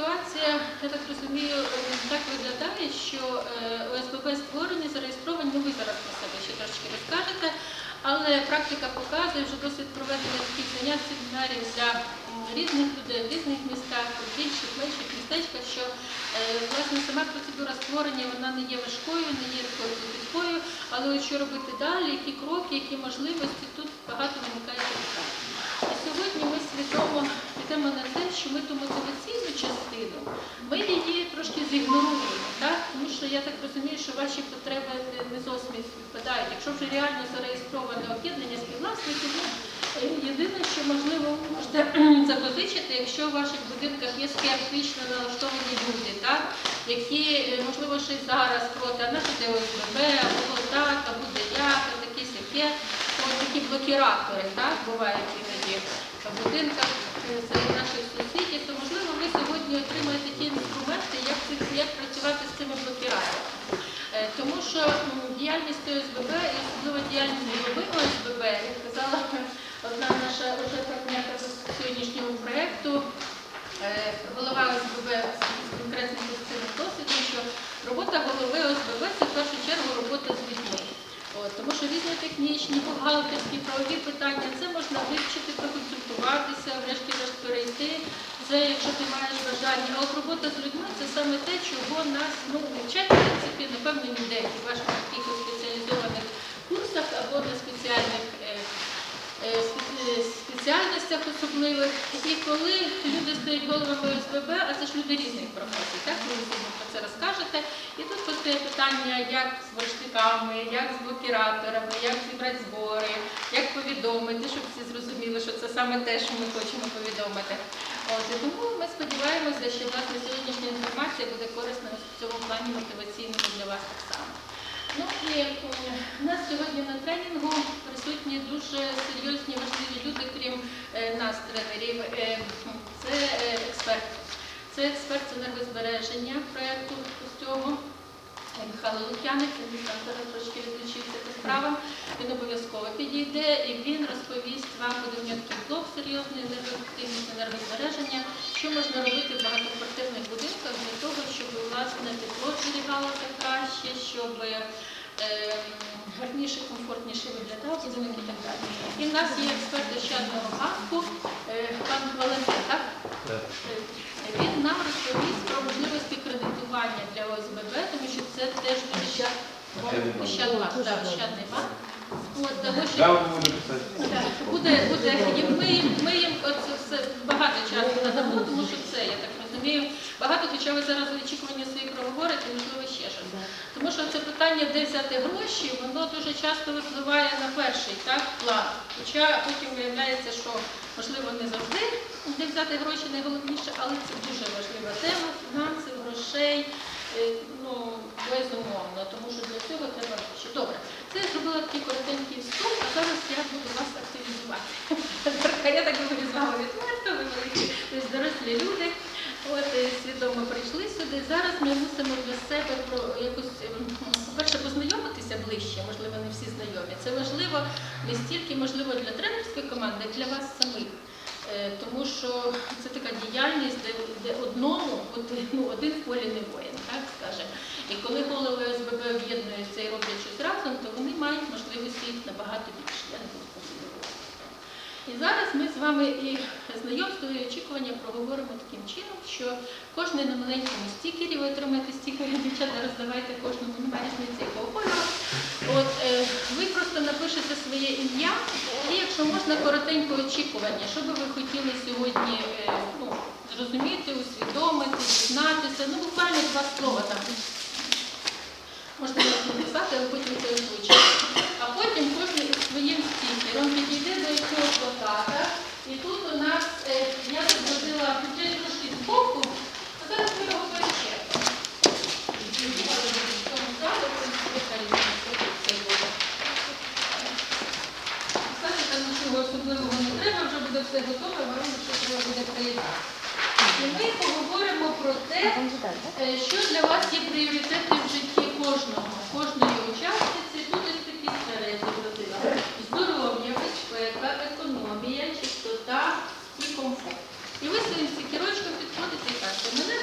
ситуація, я так розумію, так виглядає, що е, ОСББ створені, зареєстровані, ну ви зараз про себе ще трошки розкажете, але практика показує вже досвід проведення таких занять, семінарів для різних людей в різних містах, в більших, менших містечках, що е, власне сама процедура створення вона не є важкою, не є такою клопіткою, але що робити далі, які кроки, які можливості, тут багато виникає питань. І сьогодні ми свідомо йдемо на те, що ми ту мотиваційну частину, ми її трошки зігноруємо, так? тому що я так розумію, що ваші потреби не- зовсім співпадають. Якщо вже реально зареєстроване об'єднання співвласників, ну, єдине, що можливо ви можете запозичити, якщо в ваших будинках є скептично налаштовані люди, так? які, е, можливо, ще й зараз проти, а наше ОСББ, або так, або як, таке сяке. Такі блокіратори, так, бувають іноді будинках е, серед наших сусідів, то можливо ви сьогодні отримаєте ті інструменти, як, як працювати з цими блокіраторами. Е, Тому що діяльність ОСББ і особливо діяльність голови ОСББ, як казала одна наша вже партнерка з сьогоднішнього проєкту, е, голова ОСББ з конкретним позитивним досвідом, що робота голови ОСББ це в першу чергу робота з людьми. Тому що різні технічні, бухгалтерські, правові питання, це можна вивчити, проконсультуватися, врешті-решт перейти. Це якщо ти маєш бажання. А от робота з людьми це саме те, чого нас ну, вчать, в принципі, напевно, ніде в ваших якихось спеціалізованих курсах або на спеціальних. е, е, е, спеціальностях особливих. І коли люди стають головами ОСББ, а це ж люди різних професій, так ви про це розкажете. І тут постає питання, як з як з блокіраторами, як зібрати збори, як повідомити, щоб всі зрозуміли, що це саме те, що ми хочемо повідомити. От, і тому ми сподіваємося, що власне сьогоднішня інформація буде корисна в цьому плані мотиваційному для вас так само. Ну і у нас сьогодні на тренінгу присутні дуже серйозні важливі люди, крім е, нас, тренерів. Е, Це е, експерт. Це експерт з енергозбереження проєкту цього. Михайло Лук'яник, він там зараз трошки відключився по справам. Він обов'язково підійде і він розповість вам, буде в нього такий блок серйозний енергоефективність, енергозбереження, що можна робити в багатоквартирних будинках для того, щоб власне тепло зберігалося краще, щоб ем, гарніше, комфортніше виглядав будинок і так далі. І в нас є експерт ощадного банку, е, пан Валентин, так? Е, Він нам розповість кредитування для ОСББ, тому що це теж дуже Ощадний банк. От, того, що Да, ви будете писати. так, буде, буде, і ми їм, ми їм оце все багато часу надамо, тому що це, я так розумію, багато, хоча ви зараз в очікуванні своїх проговорите, можливо, ще щось. Тому що це питання, де взяти гроші, воно дуже часто випливає на перший так, план. Хоча потім виявляється, що можливо не завжди де взяти гроші найголовніше, але це дуже важлива тема фінансів, грошей. е, Ну, безумовно, тому що для цього треба гроші. Добре, це я зробила такий коротенький вступ, а зараз я буду вас активізувати. Я так говорю з вами відверто, ви великі дорослі люди. От е, свідомо прийшли сюди. Зараз ми мусимо для себе про якось, ем, по-перше, познайомитися ближче, можливо, не всі знайомі. Це важливо не стільки можливо для тренерської команди, як для вас самих. Е, Тому що це така діяльність, де, де одному, от, ну, один в полі не воїн, так скажемо. І коли голови СББ об'єднуються і роблять щось разом, то вони мають можливості набагато більше. Я не буду. І зараз ми з вами і знайомство і очікування проговоримо таким чином, що кожен на маленькому стікері, ви отримаєте стікери, дівчата роздавайте кожному, немає різниці якого кольору. От, е, ви просто напишете своє ім'я і, якщо можна, коротеньке очікування, що би ви хотіли сьогодні е, ну, зрозуміти, усвідомити, дізнатися, ну буквально два слова там. Можна написати, але потім це озвучити. А потім кожен із своїм стікером підійде до цього плаката. І тут у нас, е, я тут зробила бюджет трошки збоку, а зараз ми його перечекаємо. Писати там нічого особливого не треба, вже буде все готове, вам ще треба буде приєднати. І ми поговоримо про те, Е, Що для вас є пріоритети в житті кожного, кожної учасниці? Тут ось такі сфери зобразила. Здоров'я, безпека, економія, чистота і комфорт. І ви своїм стікерочком підходите і кажете, мене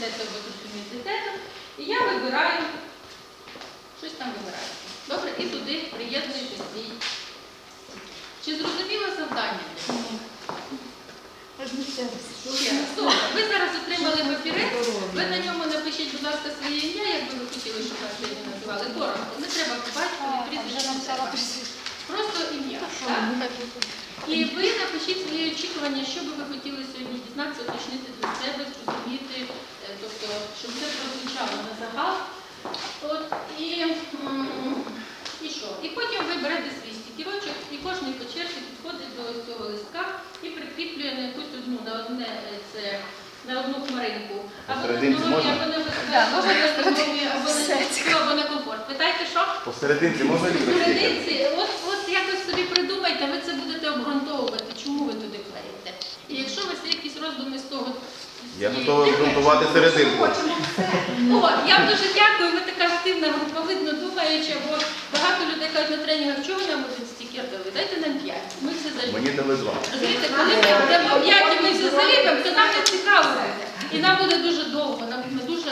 тут комітету. І я вибираю, щось там вибираю. Добре, і туди приєднуєте свій. Чи зрозуміло завдання? Ще раз. Добре. Ви зараз отримали папірець, ви на ньому напишіть, будь ласка, своє ім'я, як би ви хотіли, щоб вас сьогодні називали. Дорого. Не треба побачити, прізвище. Просто ім'я. так? І ви напишіть свої очікування, що би ви хотіли сьогодні дізнатися, уточнити для себе, зрозуміти, е, тобто, щоб це прозвучало на загал. От, і, і що? І потім ви берете свій стікерочок, і кожен по черзі підходить до цього листка і прикріплює на якусь одну, на одне е, це. На одну хмаринку. Або на Посерединці здоров'я, або на безпеку, або на комфорт. Питайте, що? Посерединці можна відростити? Серединці, от, от якось собі придумайте, ви це будете обґрунтовувати, чому ви туди клеїте. І якщо у вас є якісь роздуми з того, Я готовий обґрунтувати серединку. О, я вам дуже дякую, ви така активна, груповидно думаюча, бо багато людей кажуть на тренінгах, чого нам один стікер дали? Дайте нам п'ять. Ми все заліпимо. Мені дали два. Розумієте, коли ми йдемо п'ять і ми все заліпимо, то нам не цікаво буде. І нам буде дуже довго, нам ми дуже,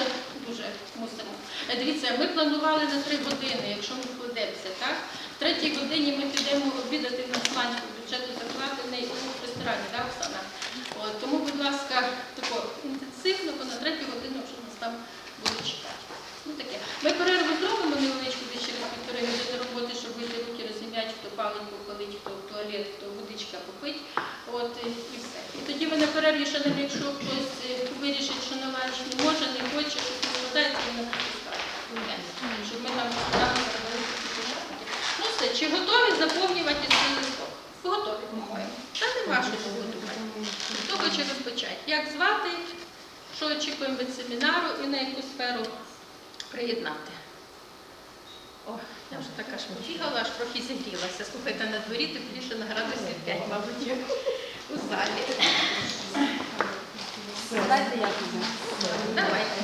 дуже мусимо. Е, Дивіться, ми планували на три години, якщо ми вкладемося, так? В третій годині ми підемо обідати в Насланську, бюджету закладений у ресторані, так, Оксана? Тому, будь ласка, тако інтенсивно, бо на третю годину вже нас там будуть чекати. Ну таке. Ми перерву зробимо невеличку десь через півтори години роботи, щоб вийти руки розім'ять, хто палить, хто в туалет, хто водичка попить. От і все. І тоді ви на перерві, ще якщо хтось е, вирішить, що навариш не може, не хоче, щось не складається, він нам скаже. Щоб ми там рано провели такі початки. Ну все, чи готові заповнювати цей листок? Готові, по-моєму. Та не важко готувати. Хто хоче Як звати? Що очікуємо від семінару і на яку сферу приєднати? О, я вже така шміфігала, аж трохи зігрілася. Слухайте, на дворі тепліше на градусів 5, мабуть, як у залі. Дайте я Давайте.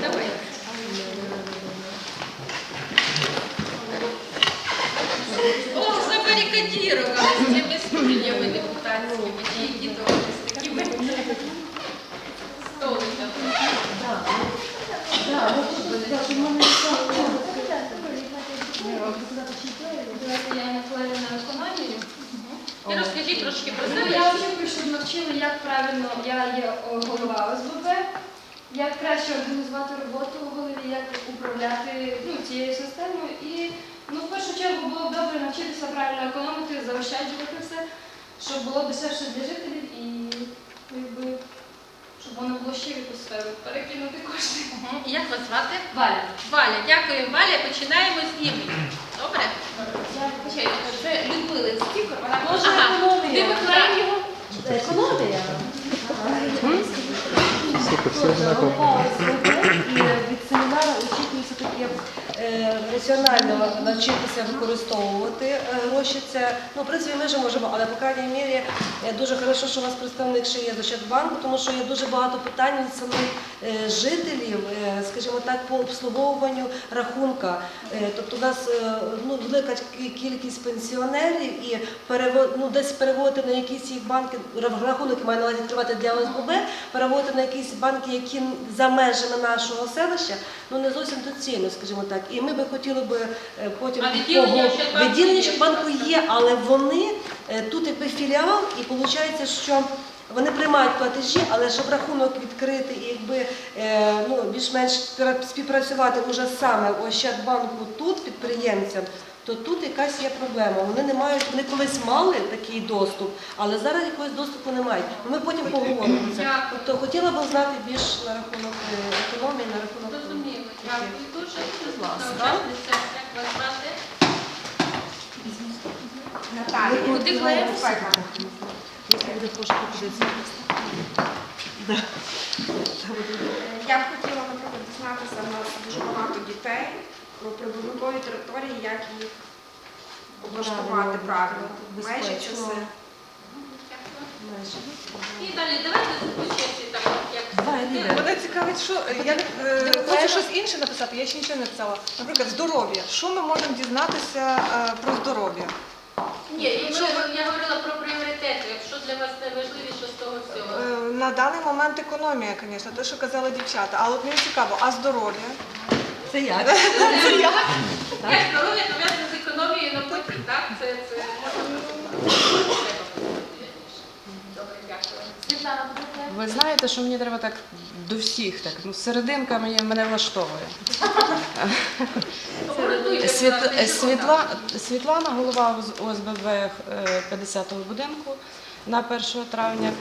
Давайте. О, забарикадірували з цими стульями депутатськими, ті, які довго з такими столиками. Я наклею на економію. І розкажіть трошки Ну, я очікую, щоб навчили, як правильно, я є о, голова ОСББ, як краще організувати роботу у голові, як управляти ну, цією системою. І ну, в першу чергу було б добре навчитися правильно економити, заощаджувати все, щоб було дешевше для жителів і ну, якби, щоб воно було ще в якусь сферу перекинути кошти. Мгм. І Як вас звати? Валя. Валя, дякую. Валя, починаємо з імені. Добре? Я це любили стікер, вона Може, ми клеїмо його? Економія. Голова ОСББ і таке е, раціонально навчитися використовувати е, гроші. Це ну в принципі ми вже можемо, але по крайній мірі е, дуже хорошо, що у вас представник ще є з Ощадбанку, тому що є дуже багато питань від самих е, жителів, е, скажімо так, по обслуговуванню рахунка. Е, Тобто у нас е, ну, велика кількість пенсіонерів і перево- ну, десь переводити на якісь їх банки, рахунок маю на увазі відкривати для ОСББ, переводити на якісь банки, які за межами нашого селища, ну не зовсім доцільно, скажімо так. І ми би хотіли би е, потім А відділення Ощадбанку відділення є? Але вони е, тут якби філіал, і виходить, що вони приймають платежі, але щоб рахунок відкрити і якби е, ну, більш-менш співпра- співпрацювати уже саме у Ощадбанку тут підприємцям, то тут якась є проблема. Вони не мають, вони колись мали такий доступ, але зараз якогось доступу не мають. Ми потім поговоримо про це. Дякую. Тобто хотіла б знати більш на рахунок е, економії, на рахунок. Зрозуміло. Дякую Як вас звати? Наталія. Куди. Я б хотіла, наприклад, дізнатися, у нас дуже багато дітей про прибудинкові території, як їх облаштувати правильно. Межі все. І далі давайте по там, як Мене цікавить, що я е, хочу щось інше написати, я ще нічого не написала. Наприклад, здоров'я. Що ми можемо дізнатися е, про здоров'я? Ні, і ми, я говорила про пріоритети. Якщо для вас найважливіше з того всього. Е, На даний момент економія, звісно, те, що казали дівчата. А от мені цікаво, а здоров'я? Це як? Я здоров'я пов'язане з економією на потім, так? Це, це можна працювати. Добре, дякую. Світлана, будете? Ви знаєте, що мені треба так до всіх, так ну серединка мені мене влаштовує. Світ, е, Світла. Світлана, голова ОСББ е, 50-го будинку на 1 травня.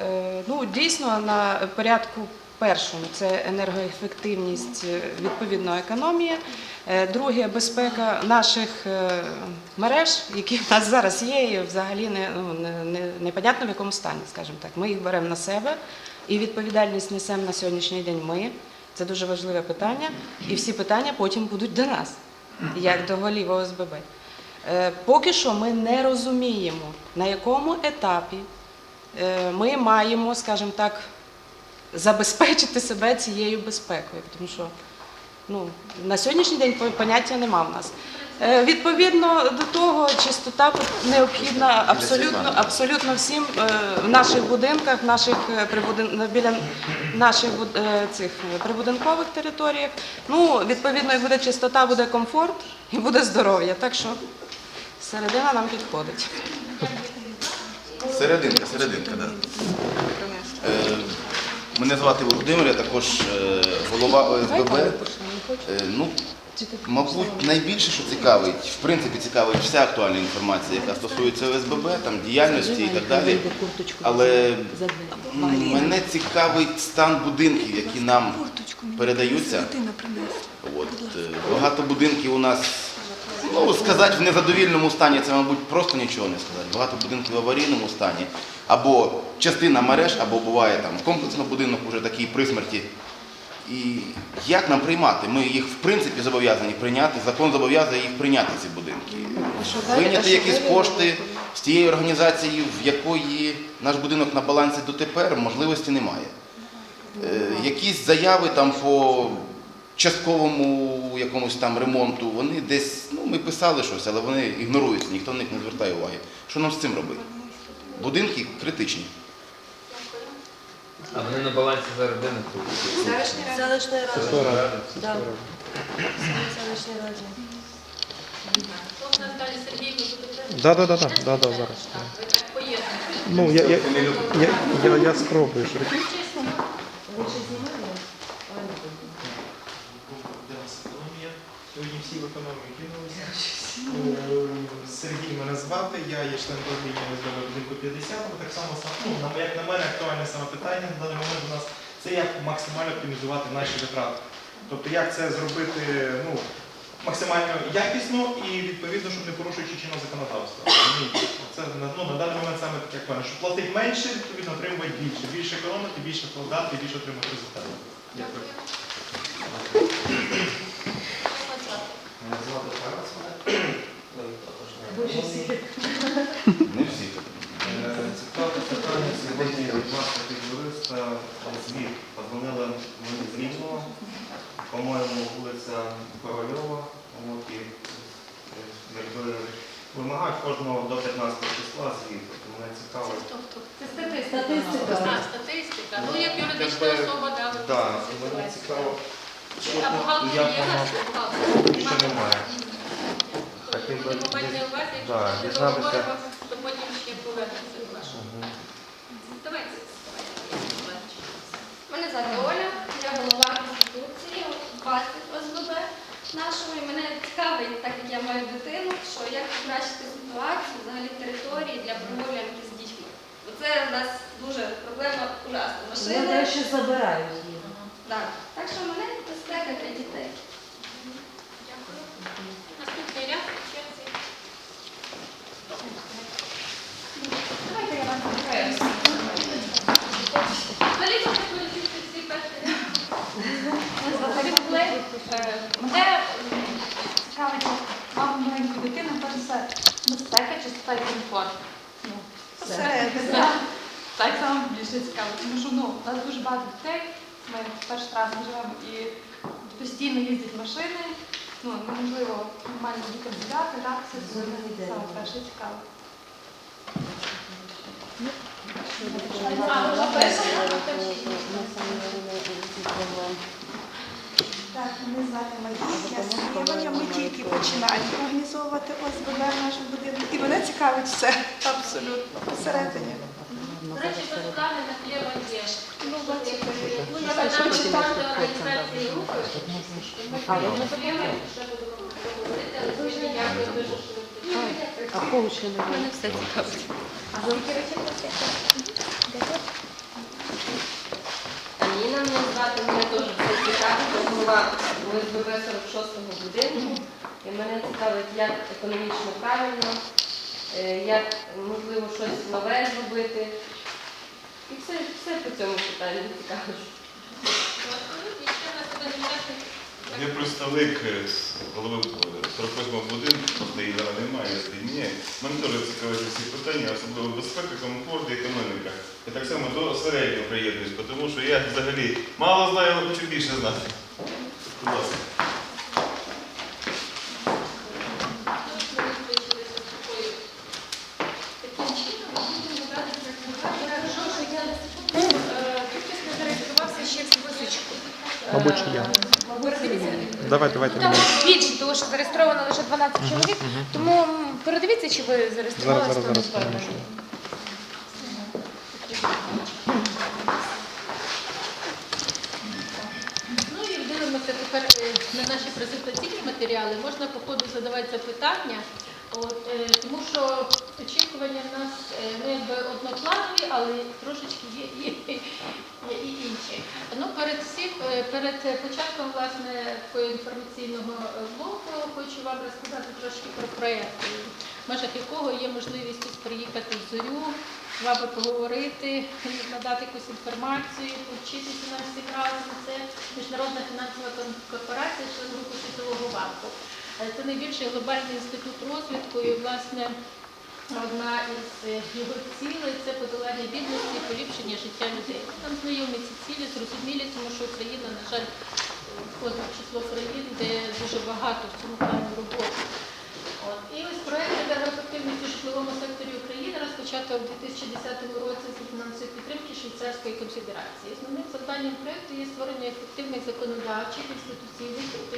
Е, Ну, дійсно, на порядку першому це енергоефективність, е, відповідно, економія. Е, Друге безпека наших е, мереж, які в нас зараз є, і взагалі не, ну, не, не, непонятно в якому стані, скажімо так. Ми їх беремо на себе, і відповідальність несемо на сьогоднішній день ми. Це дуже важливе питання, і всі питання потім будуть до нас, як до голів ОСББ. Поки що ми не розуміємо, на якому етапі ми маємо, скажімо так, забезпечити себе цією безпекою, тому що ну, на сьогоднішній день поняття нема в нас. Е, Відповідно до того, чистота необхідна абсолютно, абсолютно всім е, в наших будинках, в наших е, прибудин- біля наших цих прибудинкових територіях. Ну, відповідно, як буде чистота, буде комфорт і буде здоров'я. Так що середина нам підходить. Серединка, серединка, так. Е, Мене звати Володимир, я також е, голова ОСББ. Е, Ну, мабуть, найбільше, що цікавить, в принципі, цікавить вся актуальна інформація, яка стосується ОСББ, там діяльності і так далі. Але мене цікавить стан будинків, які нам передаються. От, е, багато будинків у нас, ну сказати, в незадовільному стані, це, мабуть, просто нічого не сказати. Багато будинків в аварійному стані, або частина мереж, або буває там комплексно будинок уже такий при смерті. І як нам приймати? Ми їх в принципі зобов'язані прийняти. Закон зобов'язує їх прийняти ці будинки. Вийняти якісь кошти з тієї організації, в якої наш будинок на балансі дотепер, можливості немає. Е, якісь заяви там по частковому якомусь там ремонту, вони десь, ну ми писали щось, але вони ігноруються, ніхто на них не звертає уваги. Що нам з цим робити? Будинки критичні. А вони на балансі зараз де знаходяться? Да. Селищної ради. Хто в нас далі Сергій, ви будете? Да, да, да, да, да, да, зараз. Так, ви так поєднуєте. Ну, я, я, я, я, я спробую. Сьогодні всі в економії кинулися. Сергій мене звати, я є член правління будинку 50. Так само, сам- ну, як на мене, актуальне саме питання на даний момент у нас це як максимально оптимізувати наші витрати. Тобто як це зробити ну, максимально якісно і відповідно, щоб не порушуючи чинного законодавства. Це ну, на даний момент саме як мене, що платить менше, відповідно отримувати більше. Більше економити, більше вкладати, більше отримати результати. Дякую. Мене звати Тарас. Не всі. Цікаве питання сьогодні від як юриста, звіт. Позвонили мені з Рівного, по-моєму, вулиця Корольова. От, і, е, якби, вимагають кожного до 15 числа звіту. Мене цікаво. Тобто, Це статистика. Статистика. Ну, як юридична особа, Так, мені цікаво, що А бухгалтер як є воно вас? Бухгалтер? ще немає. Так, він будемо би- на увазі, якщо ми дізнатися. то потім ще повернемося до вашого. Мгм. Давайте. Мене звати Оля, я голова конституції 20 ОСББ нашого. І мене цікавить, так як я маю дитину, що як покращити ситуацію взагалі території для прогулянки з дітьми. Бо це в нас дуже проблема ужасна. Вони Машини. дещо забирають її. Так. так що мене безпека для дітей. Дякую. Наступний ряд в черзі. Давайте я вам покажу. Взагалі, це політичні всі перші ряд. Мене звати Віолет. Е, Мене цікавить, мама маленьку дитину, перш за все, безпека, чистота і комфорт. Ну, Всередині. так. Так само більше цікаво, тому що ну, у нас дуже багато дітей, ми перший раз ми живемо і постійно їздять машини, ну, неможливо нормально дітям гуляти, гратися, це саме перше цікаво. А, ну, Так, мене звати Марія Сергієва. Ми тільки починаємо організовувати ОСББ в нашому будинку. І мене цікавить все. Абсолютно. Посередині. Речі, тут на хліба є. Ну, бачите, Ну, я що організації руху. Ми ще будемо говорити, але дуже дякую дуже. А коучі не Мене все цікавить. Ніна мене звати, мене теж все цікавить, голова ОСББ 46-го будинку. І мене цікавить, як економічно правильно, е, як можливо щось нове зробити. І все, все по цьому питанню учасник. Я представник е, голови 48-го будинку, просто її немає, я. Ні, мене теж цікавить всі питання, особливо безпека, комфорт і економіка. І так само до середнього приєднуюсь, тому що я взагалі мало знаю, але хочу більше знати. Будь ласка. Таким чином ми будемо далі працювати. Хтось не зареєструвався ще в списочку. Мабуть, чи я. Давай, давайте Там більше, тому що зареєстровано лише 12 чоловік, тому передивіться, чи ви зареєструвалися. зараз, зараз, перемішаю. Ну і дивимося тепер е, на наші презентаційні матеріали. Можна по ходу задавати запитання, От, е, тому що очікування в нас е, ну, якби однопланові, але трошечки є, є, є і інші. Ну, перед всім, е, перед початком власне інформаційного е, блоку хочу вам розказати трошки про проєкт, в межах якого є можливість приїхати в зорю, з вами поговорити, надати якусь інформацію, повчитися нам всім разом. Це міжнародна фінансова корпорація, член групи Світового банку. Це найбільший глобальний інститут розвитку і, власне, одна із е, його цілей це подолання бідності і поліпшення життя людей. Там знайомі ці цілі, зрозумілі, тому що Україна, на жаль, входить в число країн, де дуже багато в цьому плані роботи. От. І ось проект енергоефективності в житловому секторі України розпочато в 2010 році за фінансової підтримки Швейцарської конфедерації. Основним завданням проекту є створення ефективних законодавчих, інституційних е,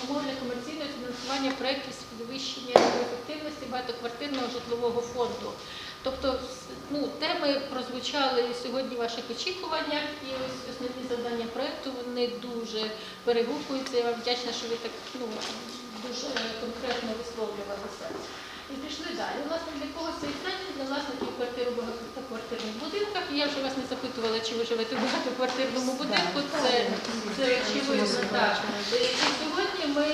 умов для комерційного фінансування проєктів з підвищення енергоефективності багатоквартирного житлового фонду. Тобто ну, теми прозвучали сьогодні в ваших очікуваннях, і ось основні завдання проєкту вони дуже перегукуються. Я вам вдячна, що ви так ну, дуже конкретно висловлювалися. І пішли далі. Власне, для кого цей центр? Для власників квартир у багатоквартирних будинках. І Я вже вас не запитувала, чи ви живете в багатоквартирному будинку. Це, це очевидно так. І сьогодні ми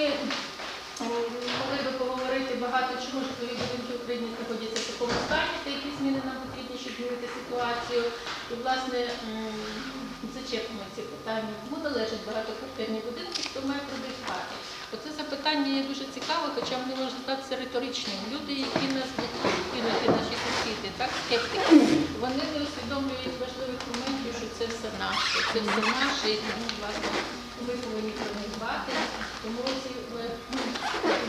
могли би поговорити багато, чому житлові будинки в Україні знаходяться в такому стані, та які зміни нам потрібні, щоб змінити ситуацію. І, власне, зачепимо ці питання. Кому належать багатоквартирні будинки, хто має продавати? Оце запитання є дуже цікаве, хоча вони можуть здатися риторичним. Люди, які нас кинуті наші сусіди, так, скептики, вони не усвідомлюють важливих моментів, що це все наше, це все наше, і тому, власне, ми повинні про них дбати, тому ці е, ну,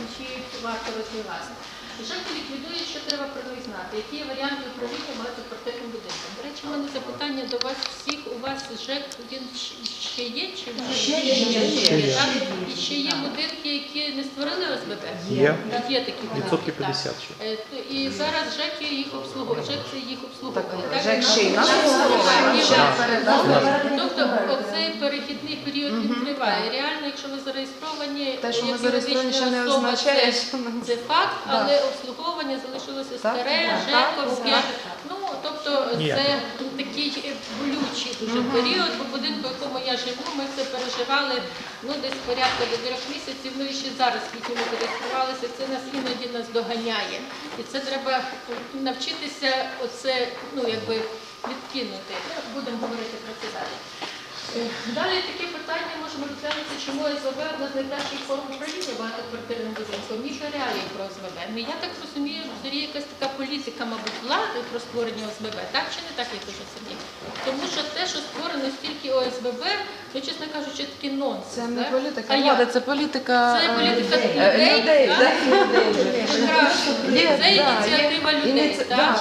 інші варто розвивати. Ліквідує, що треба про них знати. Які є варіанти управління багатоквартирним будинком? До речі, у мене запитання до вас всіх. У вас ЖЕК він ще є чи вже Ще є, ще є. Так? І ще є будинки, які не створили ОСББ? Є. Є такі будинки. Відсотків 50 ще. Е, то І зараз ЖЕК їх обслуговує. ЖЕК це їх обслуговує. так? ЖЕК ще й нас обслуговує. і Тобто оцей перехідний період він триває. Реально, якщо ви зареєстровані, Те, що ми як зареєстровані, ще не юридична особа, означає, це- що нам це факт, але обслуговування залишилося старе, жековське. Ну тобто це такий болючий дуже період. По будинку, в якому я живу, ми це переживали ну десь порядка до трьох місяців. Ну і ще зараз, скільки ми зареєструвалися, це нас іноді нас доганяє. І це треба навчитися оце, ну якби відкинути. Будемо говорити про це далі. Далі таке питання можемо розглянути, чому СВБ одна з найкращих форм управління багатоквартирним будинком, ніж реалії про СВБ. Ну я так розумію, в зорі якась така політика, мабуть, влади про створення ОСББ, так чи не так, я кажу собі? Тому що те, що створено стільки ОСББ, ну, чесно кажучи, такий нонсенс. Це не так? політика влади, це політика Це е, політика е, людей, людей, так? людей. Прекрасно. Це ініціатива людей, так?